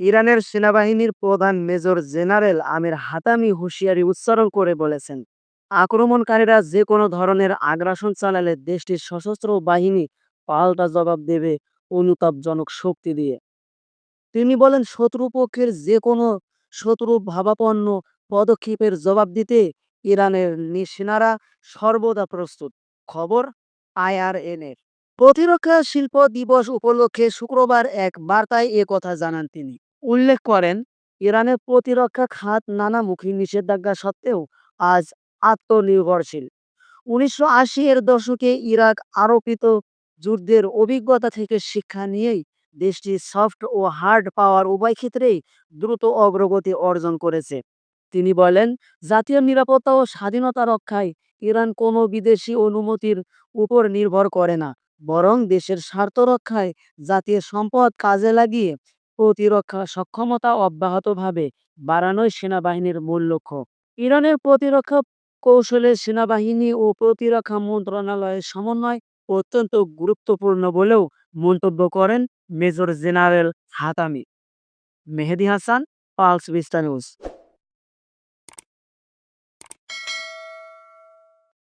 ইরানের সেনাবাহিনীর প্রধান মেজর জেনারেল আমির হাতামি হুঁশিয়ারি উচ্চারণ করে বলেছেন, আক্রমণকারীরা যে কোনো ধরনের আগ্রাসন চালালে দেশটির সশস্ত্র বাহিনী পাল্টা জবাব দেবে অনুতাপজনক শক্তি দিয়ে। তিনি বলেন শত্রুপক্ষের যে কোনো শত্রু ভাবাপন্ন পদক্ষেপের জবাব দিতে ইরানের সেনারা সর্বদা প্রস্তুত। খবর আইআরএনের। প্রতিরক্ষা শিল্প দিবস উপলক্ষে শুক্রবার এক বার্তায় এ কথা জানান তিনি। উল্লেখ করেন, ইরানের প্রতিরক্ষা খাত নানামুখী নিষেধাজ্ঞা সত্ত্বেও আজ আত্মনির্ভরশীল। উনিশশো আশি এর দশকে ইরাক আরোপিত যুদ্ধের অভিজ্ঞতা থেকে শিক্ষা নিয়েই দেশটি সফট ও হার্ড পাওয়ার উভয় ক্ষেত্রেই দ্রুত অগ্রগতি অর্জন করেছে। তিনি বলেন, জাতীয় নিরাপত্তা ও স্বাধীনতা রক্ষায় ইরান কোনো বিদেশি অনুমতির উপর নির্ভর করে না, বরং দেশের স্বার্থ রক্ষায় জাতীয় সম্পদ কাজে লাগিয়ে প্রতিরক্ষা সক্ষমতা অব্যাহতভাবে বাড়ানোই সেনাবাহিনীর মূল লক্ষ্য। ইরানের প্রতিরক্ষা কৌশলে সেনাবাহিনী ও প্রতিরক্ষা মন্ত্রণালয়ের সমন্বয় অত্যন্ত গুরুত্বপূর্ণ বলেও মন্তব্য করেন major general Hatami. Mehedi Hasan, Pulse বিস্তা নিউজ।